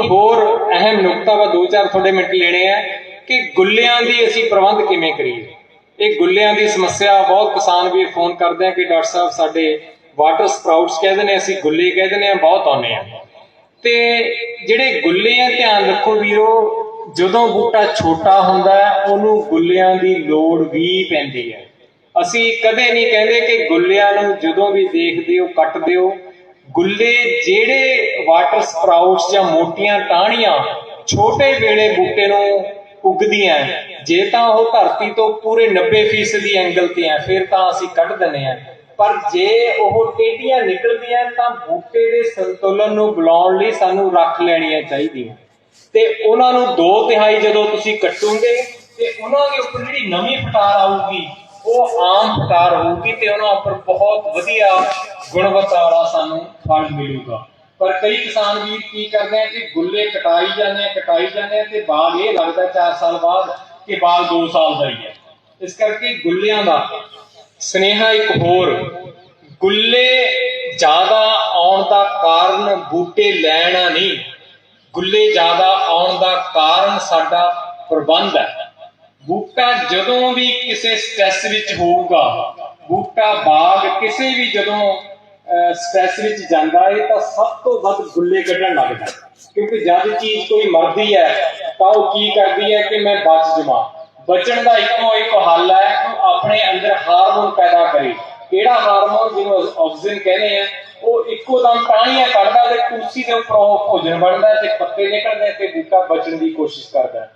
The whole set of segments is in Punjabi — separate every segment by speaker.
Speaker 1: ਹੋਰ ਅਹਿਮ ਨੁਕਤਾ ਵਾ, ਦੋ ਚਾਰ ਤੁਹਾਡੇ ਮਿੰਟ ਲੈਣੇ ਆ, ਕਿ ਗੁੱਲਿਆਂ ਦੀ ਅਸੀਂ ਪ੍ਰਬੰਧ ਕਿਵੇਂ ਕਰੀਏ? ਇਹ ਗੁੱਲਿਆਂ ਦੀ ਸਮੱਸਿਆ, ਬਹੁਤ ਕਿਸਾਨ ਵੀਰ ਫੋਨ ਕਰਦੇ ਆ ਕਿ ਡਾਕਟਰ ਸਾਹਿਬ ਸਾਡੇ ਵਾਟਰ ਸਪਰਾਊਟਸ ਕਹਿੰਦੇ ਨੇ ਅਸੀਂ ਗੁੱਲੇ ਕਹਿੰਦੇ ਨੇ ਬਹੁਤ ਆਉਂਦੇ ਆ। ਤੇ ਜਿਹੜੇ ਗੁੱਲੇ ਆ ਧਿਆਨ ਰੱਖੋ ਵੀਰੋ, ਜਦੋਂ ਬੂਟਾ ਛੋਟਾ ਹੁੰਦਾ ਉਹਨੂੰ ਗੁੱਲਿਆਂ ਦੀ ਲੋੜ ਵੀ ਪੈਂਦੀ ਹੈ। ਅਸੀਂ ਕਦੇ ਨਹੀਂ ਕਹਿੰਦੇ ਕਿ ਗੁੱਲਿਆਂ ਨੂੰ ਜਦੋਂ ਵੀ ਦੇਖਦੇ ਹੋ ਕੱਟ ਦਿਓ ਗੁੱਲੇ ਜਿਹੜੇ ਵਾਟਰ ਸਪਰਾਊਟਸ ਜਾਂ ਮੋਟੀਆਂ ਟਾਹਣੀਆਂ ਛੋਟੇ ਵੇਲੇ ਬੂਟੇ ਨੂੰ ਉਗਦੀਆਂ ਜੇ ਤਾਂ ਉਹ ਧਰਤੀ ਤੋਂ ਪੂਰੇ 90% ਦੀ ਐਂਗਲ ਤੇ ਆ ਫਿਰ ਤਾਂ ਅਸੀਂ ਕੱਢ ਦਿੰਦੇ ਆ ਪਰ ਜੇ ਉਹ ਟੇਢੀਆਂ ਨਿਕਲਦੀਆਂ, ਤਾਂ ਬੂਟੇ ਦੇ ਸੰਤੁਲਨ ਨੂੰ ਬੁਲਾਉਣ ਲਈ ਸਾਨੂੰ ਰੱਖ ਲੈਣੀਆਂ ਚਾਹੀਦੀਆਂ। ਤੇ ਉਹਨਾਂ ਨੂੰ ਦੋ ਤਿਹਾਈ ਜਦੋਂ ਤੁਸੀਂ ਕੱਟੋਗੇ, ਤੇ ਉਹਨਾਂ ਦੇ ਉੱਪਰ ਜਿਹੜੀ ਨਵੀਂ ਫਟਾਰ ਆਊਗੀ, ਉਹ ਆਮ ਫਟਾਰ ਹੋਊਗੀ ਤੇ ਉਹਨਾਂ ਉੱਪਰ ਬਹੁਤ ਵਧੀਆ ਗੁਣਵੱਤਾ ਵਾਲਾ ਸਾਨੂੰ ਫਲ ਮਿਲੂਗਾ। ਪਰ ਕਈ ਕਿਸਾਨ ਵੀਰ ਕੀ ਕਰਦੇ ਆ ਕਿ ਗੁੱਲੇ ਕਟਾਈ ਜਾਂਦੇ ਆ, ਕਟਾਈ ਜਾਂਦੇ ਆ ਤੇ ਬਾਗ ਇਹ ਲੱਗਦਾ 4 ਸਾਲ ਬਾਅਦ ਕਿ ਬਾਗ 2 ਸਾਲ ਦਾ ਹੀ ਹੈ। ਇਸ ਕਰਕੇ ਗੁੱਲਿਆਂ ਦਾ ਸਨੇਹਾ ਇੱਕ ਹੋਰ, ਗੁੱਲੇ ਜ਼ਿਆਦਾ ਆਉਣ ਦਾ ਕਾਰਨ ਬੂਟੇ ਲੈਣਾ ਨਹੀਂ। ਗੁੱਲੇ ਜ਼ਿਆਦਾ ਆਉਣ ਦਾ ਕਾਰਨ ਸਾਡਾ ਪ੍ਰਬੰਧ ਹੈ। ਬੂਟਾ ਜਦੋਂ ਵੀ ਕਿਸੇ ਸਟ੍ਰੈਸ ਵਿੱਚ ਹੋਊਗਾ, ਬੂਟਾ ਬਾਗ ਕਿਸੇ ਵੀ ਜਦੋਂ ਸਟ੍ਰੈਸ ਵਿੱਚ ਜਾਂਦਾ ਹੈ ਤਾਂ ਸਭ ਤੋਂ ਵੱਧ ਗੁੱਲੇ ਕੱਢਣ ਲੱਗਦਾ ਹੈ। ਕਿਉਂਕਿ ਜਦ ਚੀਜ਼ ਕੋਈ ਮਰਦੀ ਹੈ, ਤਾਂ ਉਹ ਕੀ ਕਰਦੀ ਹੈ ਕਿ ਮੈਂ ਬਚ ਜਾਵਾਂ। ਬਚਣ ਦਾ ਇੱਕੋ ਇੱਕ ਹੱਲ ਹੈ ਕਿ ਆਪਣੇ ਅੰਦਰ ਹਾਰਮੋਨ ਪੈਦਾ ਕਰੇ। ਕਿਹੜਾ ਹਾਰਮੋਨ ਜਿਹਨੂੰ ਆਕਸੀਜਨ ਕਹਿੰਦੇ ਆ, ਉਹ ਇੱਕੋ ਦਮ ਟਾਹਣੀਆਂ ਕੱਢਦਾ ਤੇ ਕੁਰਸੀ ਦੇ ਉੱਪਰ ਉਹ ਭੋਜਨ ਬਣਦਾ ਤੇ ਪੱਤੇ ਨਿਕਲਦੇ ਤੇ ਬੂਟਾ ਬਚਣ ਦੀ ਕੋਸ਼ਿਸ਼ ਕਰਦਾ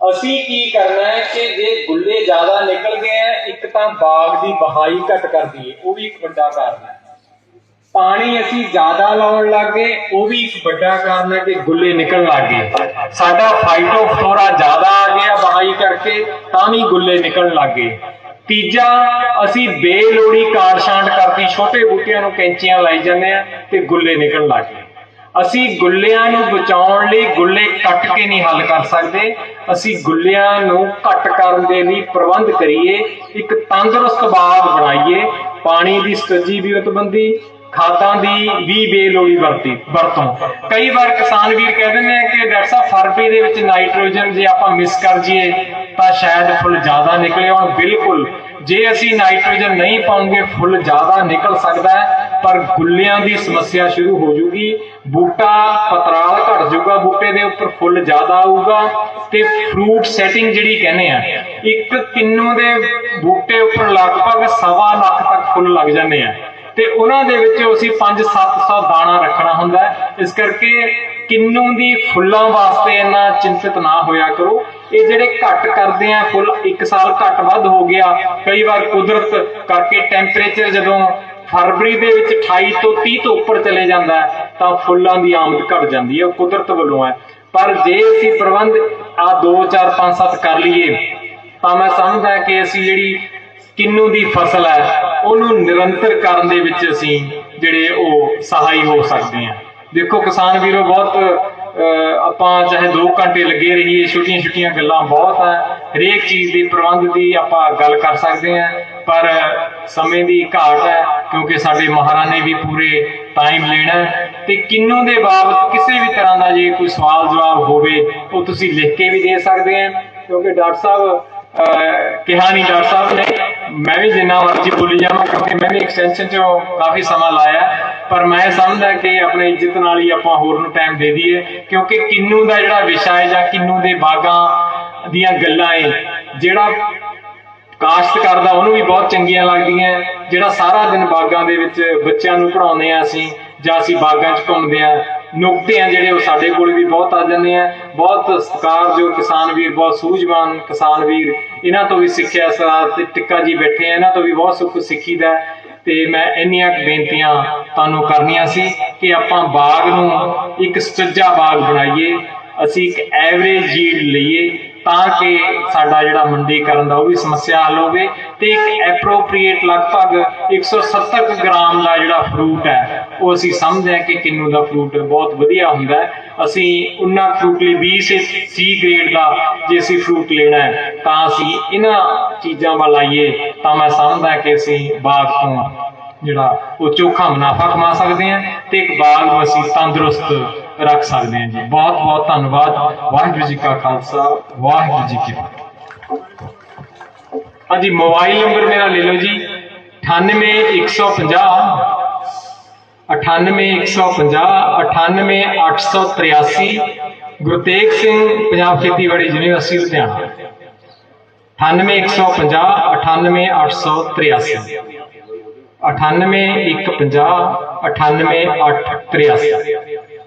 Speaker 1: ਅਸੀਂ ਕੀ ਕਰਨਾ ਹੈ ਕਿ ਜੇ ਗੁੱਲੇ ਜ਼ਿਆਦਾ ਨਿਕਲਦੇ ਆ, ਇੱਕ ਤਾਂ ਬਾਗ ਦੀ ਬਹਾਈ ਘਟ ਕਰਦੀ ਹੈ, ਉਹ ਵੀ ਇੱਕ ਵੱਡਾ ਕਾਰਨ ਹੈ। ਪਾਣੀ ਅਸੀਂ ਜ਼ਿਆਦਾ ਲਾਉਣ ਲੱਗੇ ਉਹ ਵੀ ਇੱਕ ਵੱਡਾ ਕਾਰਨ ਹੈ ਕਿ ਗੁੱਲੇ ਨਿਕਲਣ ਲੱਗ ਗਏ। ਸਾਡਾ ਫਾਈਟੋਫਲੋਰਾ ਜ਼ਿਆਦਾ ਆ ਗਿਆ ਬਹਾਈ ਕਰਕੇ, ਤਾਂ ਵੀ ਗੁੱਲੇ ਨਿਕਲਣ ਲੱਗ ਗਏ। ਤੀਜਾ, ਅਸੀਂ ਬੇਲੋੜੀ ਕਾਟਛਾਂਟ ਕਰਦੀ ਛੋਟੇ ਬੂਟਿਆਂ ਨੂੰ ਕੈਂਚੀਆਂ ਲਾਈ ਜਾਂਦੇ ਆ ਤੇ ਗੁੱਲੇ ਨਿਕਲਣ ਲੱਗ ਗਏ। ਅਸੀਂ ਗੁੱਲਿਆਂ ਨੂੰ ਬਚਾਉਣ ਲਈ ਗੁੱਲੇ ਕੱਟ ਕੇ ਨਹੀਂ ਹੱਲ ਕਰ ਸਕਦੇ। ਅਸੀਂ ਗੁੱਲਿਆਂ ਨੂੰ ਘੱਟ ਕਰਨ ਦੇ ਲਈ ਪ੍ਰਬੰਧ ਕਰੀਏ, ਇੱਕ ਤੰਦਰੁਸਤ ਬਾਗ ਬਣਾਈਏ, ਪਾਣੀ ਦੀ ਸਟੱਜੀ ਵਿਉਤਬੰਦੀ ਖਾਦਾਂ ਦੀ ਵੀ ਬੇਲੋੜੀ ਵਰਤੀ, ਵਰਤੋਂ। ਕਈ ਵਾਰ ਕਿਸਾਨ ਵੀਰ ਕਹਿੰਦੇ ਨੇ ਕਿ ਡਾਕਟਰ ਸਾਹਿਬ ਫਰਵਰੀ ਦੇ ਵਿੱਚ ਨਾਈਟ੍ਰੋਜਨ ਜੇ ਆਪਾਂ ਮਿਸ ਕਰ ਜੀਏ ਤਾਂ ਸ਼ਾਇਦ ਫੁੱਲ ਜ਼ਿਆਦਾ ਨਿਕਲੇ ਆਉਣ ਬਿਲਕੁਲ, ਜੇ ਅਸੀਂ ਨਾਈਟ੍ਰੋਜਨ ਨਹੀਂ ਪਾਉਂਗੇ, ਫੁੱਲ ਜ਼ਿਆਦਾ ਨਿਕਲ ਸਕਦਾ ਹੈ, ਪਰ ਗੁੱਲਿਆਂ ਦੀ ਸਮੱਸਿਆ ਸ਼ੁਰੂ ਹੋ ਜੂਗੀ। ਬੂਟਾ ਪਤਰਾਲ ਘਟ ਜੂਗਾ ਬੂਟੇ ਦੇ ਉੱਪਰ, ਫੁੱਲ ਜ਼ਿਆਦਾ ਆਊਗਾ। ਤੇ ਫਰੂਟ ਸੈਟਿੰਗ ਜਿਹੜੀ ਕਹਿੰਦੇ ਆ, ਇੱਕ ਕਿੰਨੂ ਦੇ ਬੂਟੇ ਉੱਪਰ ਲਗਭਗ ਸਵਾ ਲੱਖ ਤੱਕ ਫੁੱਲ ਲੱਗ ਜਾਂਦੇ ਆ। ਤੇ ਉਹਨਾਂ ਦੇ ਵਿੱਚ ਅਸੀਂ 5-700 ਦਾਣਾ ਰੱਖਣਾ ਹੁੰਦਾ ਇਸ ਕਰਕੇ ਕਿੰਨੂ ਦੀ ਫੁੱਲਾਂ ਵਾਸਤੇ ਇੰਨਾ ਚਿੰਤਿਤ ਨਾ ਹੋਇਆ ਕਰੋ। ਇਹ ਜਿਹੜੇ ਘੱਟ ਕਰਦੇ ਆ, ਫੁੱਲ ਇੱਕ ਸਾਲ ਘੱਟ ਵੱਧ ਹੋ ਗਿਆ, ਕਈ ਵਾਰ ਕੁਦਰਤ ਕਰਕੇ ਟੈਂਪਰੇਚਰ ਜਦੋਂ ਫਰਵਰੀ ਦੇ ਵਿੱਚ 28 ਤੋਂ 30 ਤੋਂ ਉੱਪਰ ਚਲੇ ਜਾਂਦਾ ਤਾਂ ਫੁੱਲਾਂ ਦੀ ਆਮਦ ਘਟ ਜਾਂਦੀ ਹੈ, ਉਹ ਕੁਦਰਤ ਵੱਲੋਂ ਹੈ। ਪਰ ਜੇ ਅਸੀਂ ਪ੍ਰਬੰਧ ਆ 2 4 5 7 ਕਰ ਲਈਏ, ਤਾਂ ਮੈਂ ਸਮਝਦਾ ਕਿ ਅਸੀਂ ਜਿਹੜੀ ਕਿੰਨੂ ਦੀ ਫਸਲ ਹੈ, ਉਹਨੂੰ ਨਿਰੰਤਰ ਕਰਨ ਦੇ ਵਿੱਚ ਅਸੀਂ ਜਿਹੜੇ ਉਹ ਸਹਾਈ ਹੋ ਸਕਦੇ ਹਾਂ। ਦੇਖੋ ਕਿਸਾਨ ਵੀਰੋ, ਬਹੁਤ ਆਪਾਂ ਚਾਹੇ 2 ਘੰਟੇ ਲੱਗੇ ਰਹੀਏ, ਛੋਟੀਆਂ ਛੋਟੀਆਂ ਗੱਲਾਂ ਬਹੁਤ ਹੈ। ਹਰੇਕ ਚੀਜ਼ ਦੀ ਪ੍ਰਬੰਧ ਦੀ ਆਪਾਂ ਗੱਲ ਕਰ ਸਕਦੇ ਹਾਂ, ਪਰ ਸਮੇਂ ਦੀ ਘਾਟ ਹੈ, ਕਿਉਂਕਿ ਸਾਡੇ ਮਹਾਰਾਣੇ ਵੀ ਪੂਰੇ ਟਾਈਮ ਲੈਣਾ ਹੈ। ਤੇ ਕਿੰਨੂ ਦੇ ਬਾਬਤ ਕਿਸੇ ਵੀ ਤਰ੍ਹਾਂ ਦਾ ਜੇ ਕੋਈ ਸਵਾਲ ਜਵਾਬ ਹੋਵੇ, ਉਹ ਤੁਸੀਂ ਲਿਖ ਕੇ ਵੀ ਦੇ ਸਕਦੇ ਆ ਕਿਉਂਕਿ ਡਾਕਟਰ ਸਾਹਿਬ ਕਿਹਾ ਨਹੀਂ ਡਾਕਟਰ ਸਾਹਿਬ ਨੇ। ਮੈਂ ਵੀ ਜਿੰਨਾ ਮਰਜ਼ੀ ਬੋਲੀ ਜਾਵਾਂ, ਕਿਉਂਕਿ ਮੈਂ ਵੀ ਐਕਸਟੈਂਸ਼ਨ 'ਚੋਂ ਕਾਫੀ ਸਮਾਂ ਲਾਇਆ ਪਰ ਮੈਂ ਸਮਝਦਾ ਕਿ ਆਪਣੇ ਇੱਜ਼ਤ ਨਾਲ ਹੀ ਆਪਾਂ ਹੋਰ ਨੂੰ ਟਾਈਮ ਦੇ ਦਈਏ, ਕਿਉਂਕਿ ਕਿੰਨੂ ਦਾ ਜਿਹੜਾ ਵਿਸ਼ਾ ਹੈ ਜਾਂ ਕਿੰਨੂ ਦੇ ਬਾਗਾਂ ਦੀਆਂ ਗੱਲਾਂ ਏ, ਜਿਹੜਾ ਕਾਸ਼ਤ ਕਰਦਾ, ਉਹਨੂੰ ਵੀ ਬਹੁਤ ਚੰਗੀਆਂ ਲੱਗਦੀਆਂ ਜਿਹੜਾ ਸਾਰਾ ਦਿਨ ਬਾਗਾਂ ਦੇ ਵਿੱਚ ਬੱਚਿਆਂ ਨੂੰ ਪੜਾਉਂਦੇ ਆ ਅਸੀਂ ਜਾਂ ਅਸੀਂ ਬਾਗਾਂ 'ਚ ਘੁੰਮਦੇ ਆ ਨੁਕਤੇ ਆ ਜਿਹੜੇ ਉਹ ਸਾਡੇ ਕੋਲ ਵੀ ਬਹੁਤ ਆ ਜਾਂਦੇ ਆ। ਬਹੁਤ ਸਤਿਕਾਰਯੋਗ ਕਿਸਾਨ ਵੀਰ, ਬਹੁਤ ਸੂਝਵਾਨ ਕਿਸਾਨ ਵੀਰ, ਇਹਨਾਂ ਤੋਂ ਵੀ ਸਿੱਖਿਆ ਸਰਾ ਤੇ ਟਿੱਕਾ ਜੀ ਬੈਠੇ ਆ। ਇਹਨਾਂ ਤੋਂ ਵੀ ਬਹੁਤ ਸੁੱਖ ਸਿੱਖੀਦਾ ਹੈ। ਤੇ ਮੈਂ ਇੰਨੀਆਂ ਬੇਨਤੀਆਂ ਤੁਹਾਨੂੰ ਕਰਨੀਆਂ ਸੀ ਕਿ ਆਪਾਂ ਬਾਗ ਨੂੰ ਇੱਕ ਸੁਚੱਜਾ ਬਾਗ ਬਣਾਈਏ। ਅਸੀਂ ਇੱਕ ਐਵਰੇਜ ਯੀਲਡ ਲਈਏ। ਤਾਂ ਕਿ ਸਾਡਾ ਜਿਹੜਾ ਮੰਡੀਕਰਨ ਦਾ ਉਹ ਵੀ ਸਮੱਸਿਆ ਹੱਲ ਹੋਵੇ ਤੇ ਇੱਕ ਐਪਰੋਪ੍ਰੀਏਟ ਲਗਭਗ 170 ਕੁ ਗ੍ਰਾਮ ਦਾ ਜਿਹੜਾ ਫਰੂਟ ਹੈ, ਉਹ ਅਸੀਂ ਸਮਝਦੇ ਹਾਂ ਕਿ ਕਿੰਨੂ ਦਾ ਫਰੂਟ ਬਹੁਤ ਵਧੀਆ ਹੁੰਦਾ ਹੈ। ਅਸੀਂ ਉਹਨਾਂ ਫਰੂਟ ਲਈ 20 ਸੀ ਗ੍ਰੇਡ ਦਾ ਜੇ ਅਸੀਂ ਫਰੂਟ ਲੈਣਾ ਹੈ, ਤਾਂ ਅਸੀਂ ਇਹਨਾਂ ਚੀਜ਼ਾਂ ਵੱਲ ਆਈਏ, ਤਾਂ ਮੈਂ ਸਮਝਦਾ ਕਿ ਅਸੀਂ ਬਾਗ ਤੋਂ ਜਿਹੜਾ ਉਹ ਚੋਖਾ ਮੁਨਾਫਾ ਕਮਾ ਸਕਦੇ ਹਾਂ ਤੇ ਇੱਕ ਬਾਗ ਨੂੰ ਅਸੀਂ ਤੰਦਰੁਸਤ ਰੱਖ ਸਕਦੇ ਹਾਂ ਜੀ ਬਹੁਤ ਬਹੁਤ ਧੰਨਵਾਦ ਵਾਹਿਗੁਰੂ ਜੀ ਕਾ ਖਾਲਸਾ ਵਾਹਿਗੁਰੂ ਜੀ ਕੀ ਫਤਿਹ ਹਾਂਜੀ ਮੋਬਾਈਲ ਨੰਬਰ ਮੇਰਾ ਲੈ ਲਓ ਜੀ 98150 98150 98883 ਗੁਰਤੇਗ ਸਿੰਘ ਪੰਜਾਬ ਖੇਤੀਬਾੜੀ ਯੂਨੀਵਰਸਿਟੀ ਲੁਧਿਆਣਾ 98150 98883 98150 98883